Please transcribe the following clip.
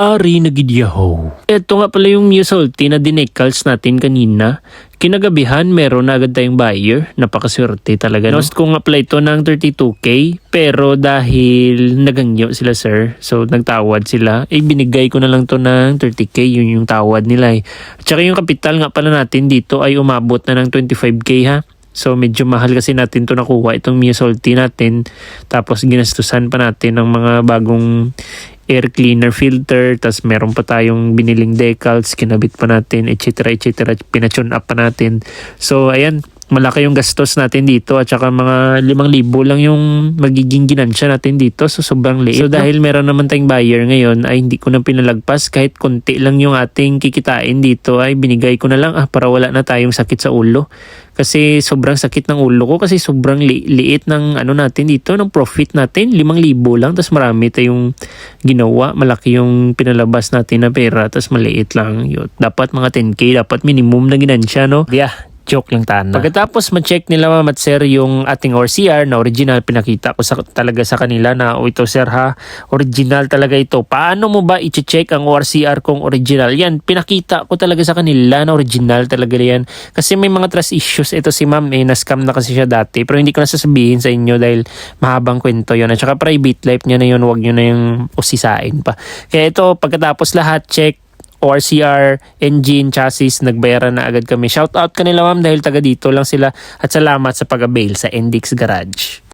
Ari na gidyaho. Ito nga pala yung musalty na dinecals natin kanina. Kinagabihan, meron na agad tayong buyer. Napakaswerte talaga. Nost ko nga pala ng 32k. Pero dahil nagangyo sila sir, so nagtawad sila, eh binigay ko na lang to ng 30k. Yun yung tawad nila eh. At saka yung kapital nga pala natin dito ay umabot na ng 25k ha. So medyo mahal kasi natin to nakuha itong Miasolti natin. Tapos ginastusan pa natin ng mga bagong air cleaner filter, tapos meron pa tayong biniling decals, kinabit pa natin, etc. etc. Pinatune up pa natin. So ayan, malaki yung gastos natin dito at saka mga 5,000 lang yung magiging ginansya natin dito so sobrang liit. So dahil meron naman tayong buyer ngayon ay hindi ko na pinalagpas kahit konti lang yung ating kikitain dito ay binigay ko na lang ah, para wala na tayong sakit sa ulo. Kasi sobrang sakit ng ulo ko kasi sobrang li- liit ng ano natin dito, ng profit natin, 5,000 lang tapos marami tayong ginawa, malaki yung pinalabas natin na pera tapos maliit lang yun. Dapat mga 10k, dapat minimum na ginansya no. Yeah, joke lang tana. Pagkatapos ma-check nila ma'am at sir yung ating ORCR na original, pinakita ko sa, talaga sa kanila na o ito sir ha, original talaga ito. Paano mo ba i-check ang ORCR kung original? Yan, pinakita ko talaga sa kanila na original talaga yan. Kasi may mga trust issues ito si ma'am eh, na-scam na kasi siya dati. Pero hindi ko na sasabihin sa inyo dahil mahabang kwento yon At saka private life niya na yun, wag nyo na yung usisain pa. Kaya ito, pagkatapos lahat, check ORCR, engine, chassis, nagbayaran na agad kami. Shout out kanila ma'am dahil taga dito lang sila at salamat sa pag-avail sa Endix Garage.